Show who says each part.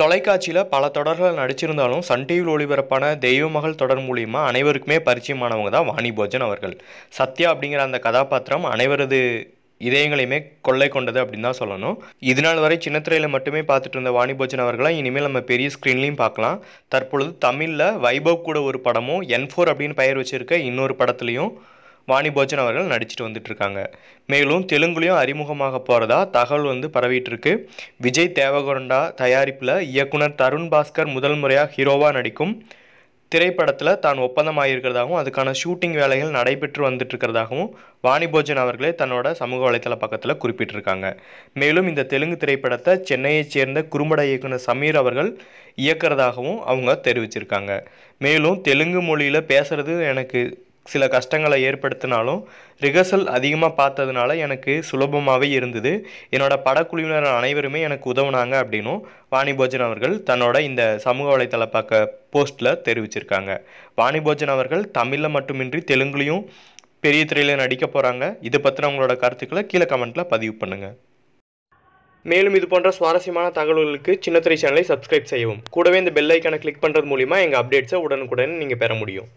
Speaker 1: தொலைக்காட்சியில் பல தொடர்கள் நடிச்சிருந்தாலும் சன் டிவியில் ஒளிபரப்பான தெய்வமகள் தொடர் மூலிமா அனைவருக்குமே பரிச்சயமானவங்க தான் வாணி போஜன் அவர்கள். சத்யா அப்படிங்கிற அந்த கதாபாத்திரம் அனைவரது இதயங்களையுமே கொள்ளை கொண்டது அப்படின்னு தான் சொல்லணும். இது நாள் வரை சின்னத்திரையில் மட்டுமே பார்த்துட்டு இருந்த வாணி போஜன் அவர்களை இனிமேல் நம்ம பெரிய ஸ்க்ரீன்லேயும் பார்க்கலாம். தற்பொழுது தமிழில் வைபவ் கூட ஒரு படமும் என் ஃபோர் அப்படின்னு பெயர் வச்சிருக்க இன்னொரு படத்துலையும் வாணி போஜன் அவர்கள் நடிச்சிட்டு வந்துட்டு இருக்காங்க மேலும் தெலுங்குலையும் அறிமுகமாக போகிறதா தகவல் வந்து பரவிட்டு இருக்கு விஜய் தேவகொண்டா தயாரிப்பில் இயக்குனர் தருண் பாஸ்கர் முதல் முறையாக ஹீரோவாக நடிக்கும் திரைப்படத்தில் தான் ஒப்பந்தமாகியிருக்கிறதாகவும் அதுக்கான ஷூட்டிங் வேலைகள் நடைபெற்று வந்துட்டு இருக்கிறதாகவும் வாணி போஜன் அவர்களே தன்னோட சமூக வலைத்தள பக்கத்தில் குறிப்பிட்டிருக்காங்க மேலும் இந்த தெலுங்கு திரைப்படத்தை சென்னையைச் சேர்ந்த குறும்பட இயக்குனர் சமீர் அவர்கள் இயக்குறதாகவும் அவங்க தெரிவிச்சிருக்காங்க. மேலும் தெலுங்கு மொழியில் பேசுறது எனக்கு சில கஷ்டங்களை ஏற்படுத்தினாலும் ரிஹர்சல் அதிகமாக பார்த்ததுனால எனக்கு சுலபமாகவே இருந்தது. என்னோடய படக்குழுவினர் அனைவருமே எனக்கு உதவுனாங்க அப்படின்னும் வாணி போஜன் அவர்கள் தன்னோட இந்த சமூக வலைத்தள பக்க போஸ்ட்டில் தெரிவிச்சிருக்காங்க. வாணி போஜன் அவர்கள் தமிழில் மட்டுமின்றி தெலுங்குலையும் பெரிய திரையில் நடிக்க போகிறாங்க இது பற்றின உங்களோட கருத்துக்களை கீழே கமெண்ட்டில் பதிவு பண்ணுங்கள் மேலும் இது போன்ற சுவாரஸ்யமான தகவல்களுக்கு சின்னத்திரை சேனலை சப்ஸ்கிரைப் செய்யவும். கூடவே இந்த பெல் ஐக்கனை கிளிக் பண்ணுறது மூலிமா எங்கள் அப்டேட்ஸை உடனுக்குடன் நீங்கள் பெற முடியும்.